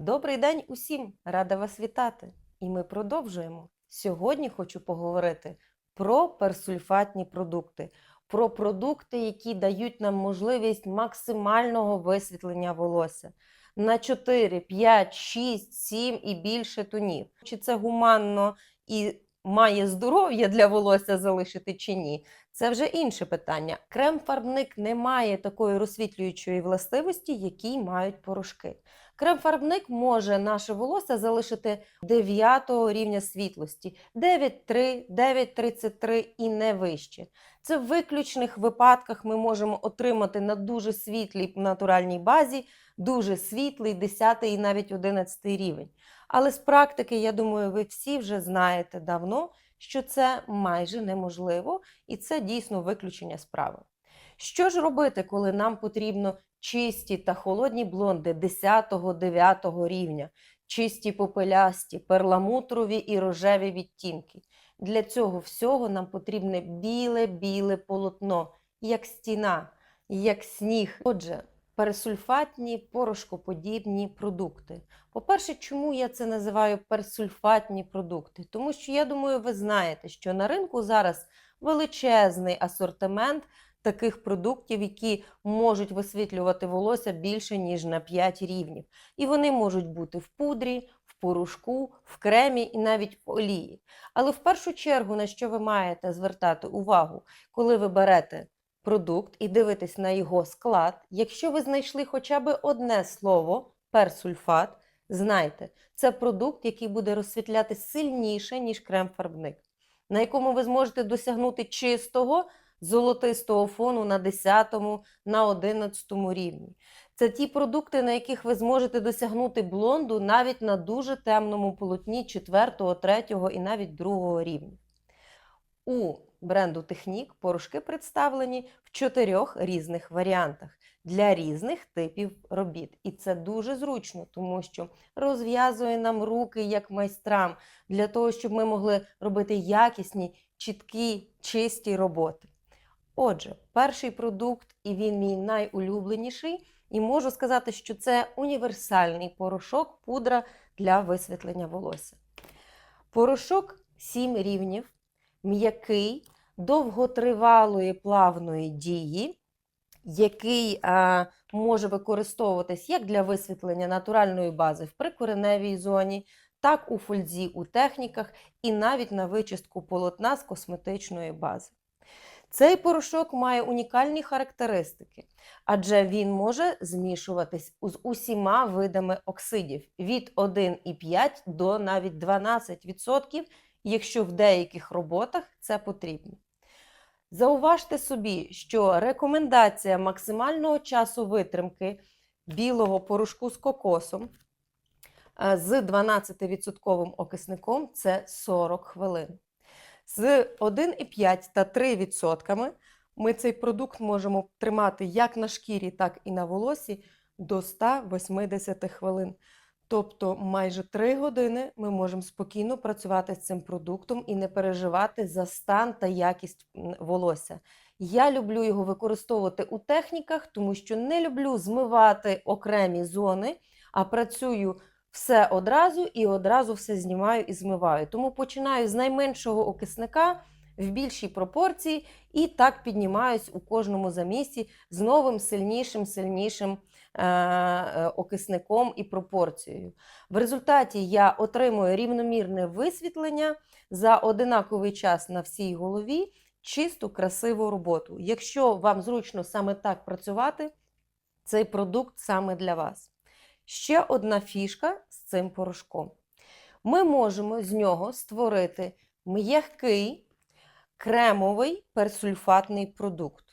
Добрий день усім! Рада вас вітати! І ми продовжуємо. Сьогодні хочу поговорити про персульфатні продукти, про продукти, які дають нам можливість максимального висвітлення волосся на 4, 5, 6, 7 і більше тонів. Чи це гуманно і має здоров'я для волосся залишити чи ні? Це вже інше питання. Крем-фарбник не має такої розсвітлюючої властивості, які мають порошки. Крем-фарбник може наше волосся залишити 9 рівня світлості 9,3, 9,33 і не вище. Це в виключних випадках ми можемо отримати на дуже світлій натуральній базі дуже світлий 10 і навіть 11 рівень. Але з практики, я думаю, ви всі вже знаєте давно, що це майже неможливо, і це дійсно виключення справи. Що ж робити, коли нам потрібно чисті та холодні блонди 10-9 рівня, чисті попелясті, перламутрові і рожеві відтінки? Для цього всього нам потрібне біле-біле полотно, як стіна, як сніг. Отже, пересульфатні порошкоподібні продукти. По-перше, чому я це називаю персульфатні продукти? Тому що я думаю, ви знаєте, що на ринку зараз величезний асортимент таких продуктів, які можуть висвітлювати волосся більше, ніж на 5 рівнів. І вони можуть бути в пудрі, в порошку, в кремі і навіть в олії. Але в першу чергу, на що ви маєте звертати увагу, коли ви берете продукт і дивитесь на його склад, якщо ви знайшли хоча б одне слово персульфат, знайте, це продукт, який буде розсвітляти сильніше, ніж крем-фарбник, на якому ви зможете досягнути чистого золотистого фону на 10, на 11 рівні. Це ті продукти, на яких ви зможете досягнути блонду навіть на дуже темному полотні 4, 3 і навіть 2 рівня. У бренду Технік порошки представлені в чотирьох різних варіантах для різних типів робіт. І це дуже зручно, тому що розв'язує нам руки як майстрам для того, щоб ми могли робити якісні, чіткі, чисті роботи. Отже, перший продукт, і він мій найулюбленіший, і можу сказати, що це універсальний порошок, пудра для висвітлення волосся. Порошок 7 рівнів, м'який, довготривалої плавної дії, який а, може використовуватись як для висвітлення натуральної бази в прикореневій зоні, так у фользі у техніках і навіть на вичистку полотна з косметичної бази. Цей порошок має унікальні характеристики, адже він може змішуватись з усіма видами оксидів від 1,5 до навіть 12%, якщо в деяких роботах це потрібно. Зауважте собі, що рекомендація максимального часу витримки білого порошку з кокосом е, з 12% окисником це 40 хвилин. З 1,5 та 3% ми цей продукт можемо тримати як на шкірі, так і на волосі до 180 хвилин. Тобто майже 3 години ми можемо спокійно працювати з цим продуктом і не переживати за стан та якість волосся. Я люблю його використовувати у техніках, тому що не люблю змивати окремі зони, а працюю все одразу і одразу все знімаю і змиваю. Тому починаю з найменшого окисника в більшій пропорції і так піднімаюсь у кожному замісті з новим сильнішим, сильнішим окисником і пропорцією. В результаті я отримую рівномірне висвітлення за одинаковий час на всій голові, чисту, красиву роботу. Якщо вам зручно саме так працювати, цей продукт саме для вас. Ще одна фішка з цим порошком. Ми можемо з нього створити м'який кремовий персульфатний продукт,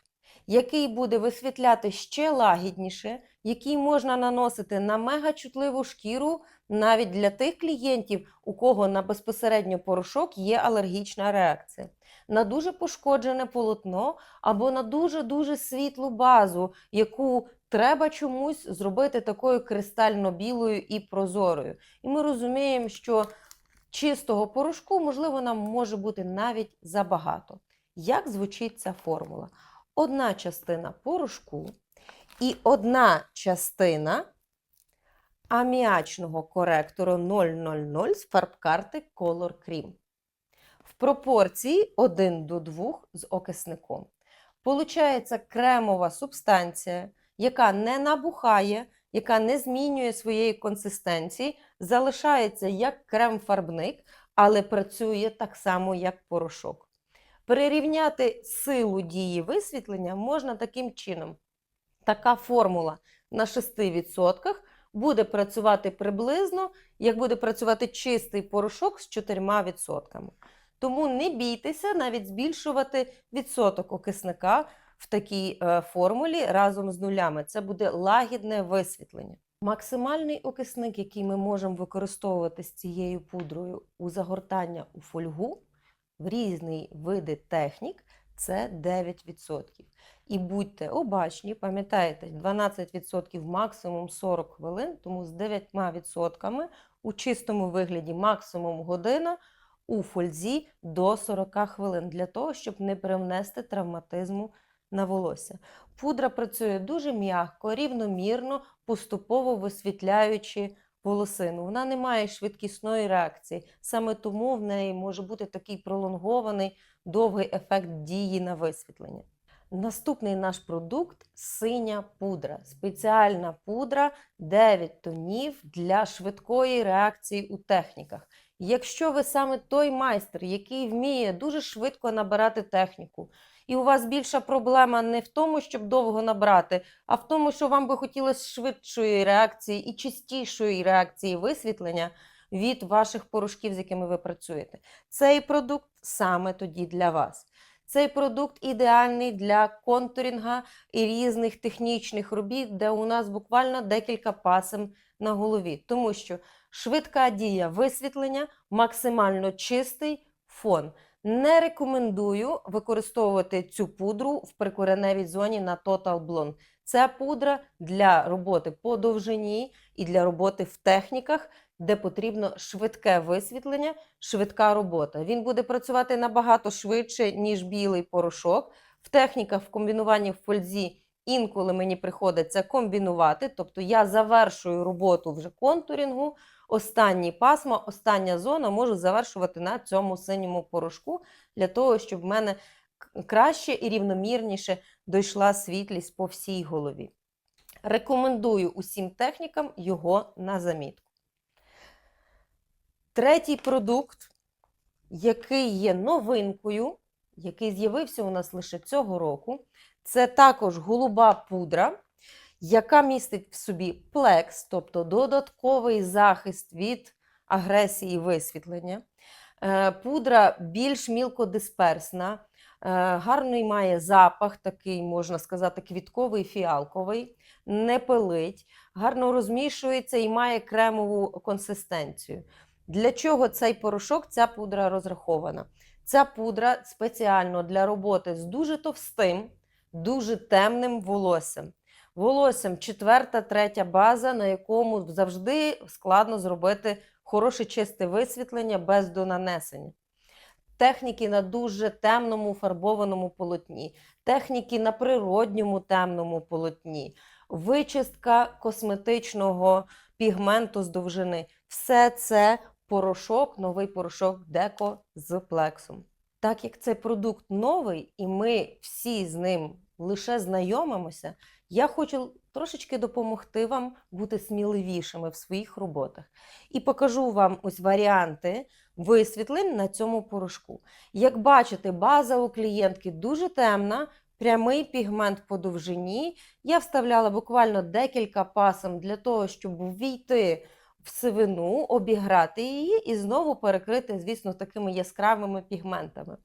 який буде висвітляти ще лагідніше, який можна наносити на мегачутливу шкіру навіть для тих клієнтів, у кого на безпосередньо порошок є алергічна реакція, на дуже пошкоджене полотно або на дуже-дуже світлу базу, яку треба чомусь зробити такою кристально білою і прозорою. І ми розуміємо, що чистого порошку, можливо, нам може бути навіть забагато. Як звучить ця формула? Одна частина порошку і одна частина аміачного коректору 000 з фарбкарти Color Cream. В пропорції 1 до 2 з окисником. Получається кремова субстанція, яка не набухає, яка не змінює своєї консистенції, залишається як крем-фарбник, але працює так само, як порошок. Перерівняти силу дії висвітлення можна таким чином. Така формула на 6% буде працювати приблизно, як буде працювати чистий порошок з 4%. Тому не бійтеся навіть збільшувати відсоток окисника в такій е, формулі разом з нулями. Це буде лагідне висвітлення. Максимальний окисник, який ми можемо використовувати з цією пудрою у загортання у фольгу в різні види технік, це 9%. І будьте обачні, пам'ятаєте, 12% максимум 40 хвилин, тому з 9% у чистому вигляді максимум година у фользі до 40 хвилин для того, щоб не привнести травматизму на волосся. Пудра працює дуже м'яко, рівномірно, поступово висвітляючи волосину. Вона не має швидкісної реакції, саме тому в неї може бути такий пролонгований довгий ефект дії на висвітлення. Наступний наш продукт синя пудра. Спеціальна пудра 9 тонів для швидкої реакції у техніках. Якщо ви саме той майстер, який вміє дуже швидко набирати техніку, і у вас більша проблема не в тому, щоб довго набрати, а в тому, що вам би хотілося швидшої реакції і чистішої реакції висвітлення від ваших порошків, з якими ви працюєте. Цей продукт саме тоді для вас. Цей продукт ідеальний для контурінга і різних технічних робіт, де у нас буквально декілька пасем на голові, тому що швидка дія висвітлення, максимально чистий фон. Не рекомендую використовувати цю пудру в прикореневій зоні на Total Blonde. Це пудра для роботи по довжині і для роботи в техніках, де потрібно швидке висвітлення, швидка робота. Він буде працювати набагато швидше, ніж білий порошок. В техніках в комбінуванні в фользі інколи мені приходиться комбінувати, тобто я завершую роботу вже контурінгу. Останні пасма, остання зона можу завершувати на цьому синьому порошку для того, щоб в мене краще і рівномірніше дійшла світлість по всій голові. Рекомендую усім технікам його на замітку. Третій продукт, який є новинкою, який з'явився у нас лише цього року, це також голуба пудра, яка містить в собі плекс, тобто додатковий захист від агресії і висвітлення. Е, Пудра більш мілкодисперсна, е, гарний має запах, такий, можна сказати, квітковий фіалковий, не пилить, гарно розмішується і має кремову консистенцію. Для чого цей порошок, ця пудра розрахована? Ця пудра спеціально для роботи з дуже товстим, дуже темним волоссям. Волоссям четверта, третя база, на якому завжди складно зробити хороше чисте висвітлення без донанесення. Техніки на дуже темному фарбованому полотні, техніки на природньому темному полотні, вичистка косметичного пігменту з довжини. Все це порошок, новий порошок Деко з плексом. Так як цей продукт новий, і ми всі з ним лише знайомимося, я хочу трошечки допомогти вам бути сміливішими в своїх роботах. І покажу вам ось варіанти висвітлень на цьому порошку. Як бачите, база у клієнтки дуже темна, прямий пігмент по довжині. Я вставляла буквально декілька пасом для того, щоб ввійти в сивину, обіграти її і знову перекрити, звісно, такими яскравими пігментами.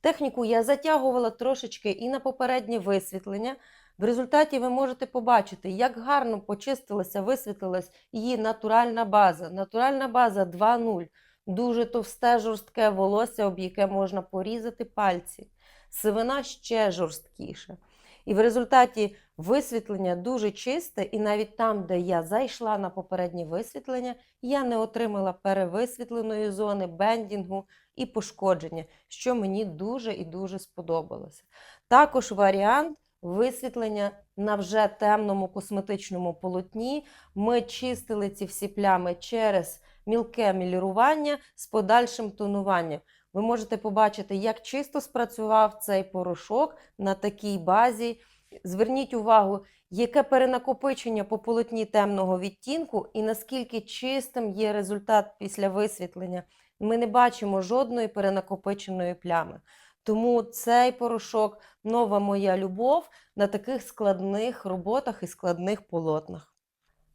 Техніку я затягувала трошечки і на попереднє висвітлення. В результаті ви можете побачити, як гарно почистилася, висвітлилась її натуральна база. Натуральна база 2.0. Дуже товсте, жорстке волосся, об яке можна порізати пальці. Сивина ще жорсткіша. І в результаті висвітлення дуже чисте, і навіть там, де я зайшла на попереднє висвітлення, я не отримала перевисвітленої зони, бендінгу і пошкодження, що мені дуже і дуже сподобалося. Також варіант висвітлення на вже темному косметичному полотні. Ми чистили ці всі плями через мілке мілірування з подальшим тонуванням. Ви можете побачити, як чисто спрацював цей порошок на такій базі. Зверніть увагу, яке перенакопичення по полотні темного відтінку і наскільки чистим є результат після висвітлення. Ми не бачимо жодної перенакопиченої плями. Тому цей порошок нова моя любов на таких складних роботах і складних полотнах.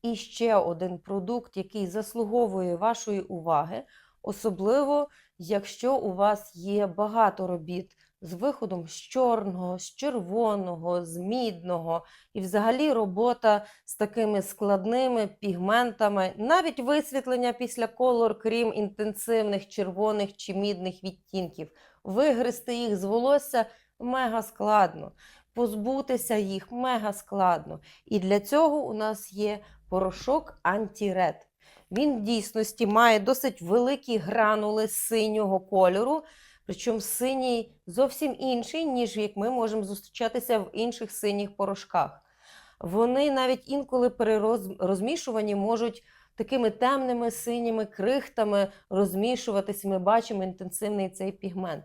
І ще один продукт, який заслуговує вашої уваги, особливо якщо у вас є багато робіт з виходом з чорного, з червоного, з мідного, і взагалі робота з такими складними пігментами, навіть висвітлення після колор, крім інтенсивних червоних чи мідних відтінків. Вигризти їх з волосся мега складно, позбутися їх мега складно. І для цього у нас є порошок антіред. Він в дійсності має досить великі гранули синього кольору, причому синій зовсім інший, ніж як ми можемо зустрічатися в інших синіх порошках. Вони навіть інколи при розмішуванні можуть такими темними синіми крихтами розмішуватись. Ми бачимо інтенсивний цей пігмент.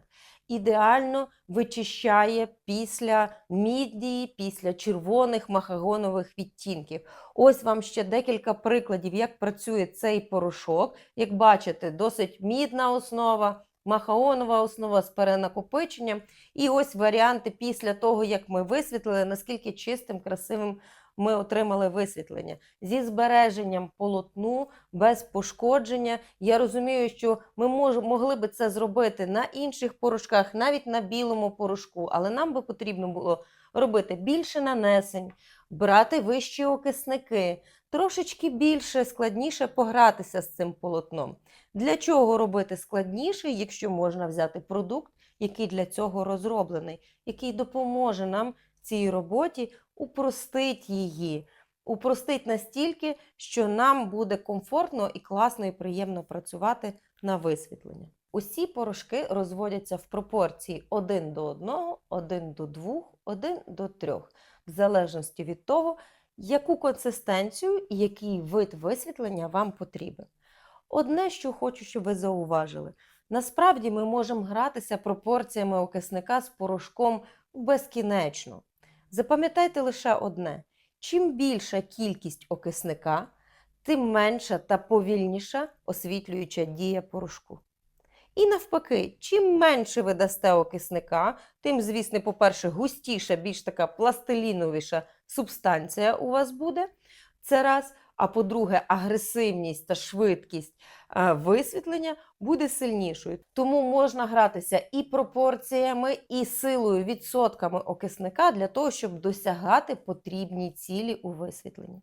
Ідеально вичищає після мідії, після червоних махагонових відтінків. Ось вам ще декілька прикладів, як працює цей порошок. Як бачите, досить мідна основа, махаонова основа з перенакопиченням. І ось варіанти після того, як ми висвітлили, наскільки чистим, красивим ми отримали висвітлення. Зі збереженням полотну, без пошкодження. Я розумію, що ми мож, могли би це зробити на інших порошках, навіть на білому порошку, але нам би потрібно було робити більше нанесень, брати вищі окисники, трошечки більше, складніше погратися з цим полотном. Для чого робити складніше, якщо можна взяти продукт, який для цього розроблений, який допоможе нам в цій роботі, упростить її, упростить настільки, що нам буде комфортно і класно і приємно працювати на висвітлення. Усі порошки розводяться в пропорції 1 до 1, 1 до 2, 1 до 3, в залежності від того, яку консистенцію і який вид висвітлення вам потрібен. Одне, що хочу, щоб ви зауважили, насправді ми можемо гратися пропорціями окисника з порошком безкінечно. Запам'ятайте лише одне: чим більша кількість окисника, тим менша та повільніша освітлююча дія порошку. І навпаки, чим менше ви дасте окисника, тим, звісно, по-перше, густіша, більш така пластиліновіша субстанція у вас буде. Це раз. А по-друге, агресивність та швидкість е, висвітлення буде сильнішою. Тому можна гратися і пропорціями, і силою відсотками окисника для того, щоб досягати потрібні цілі у висвітленні.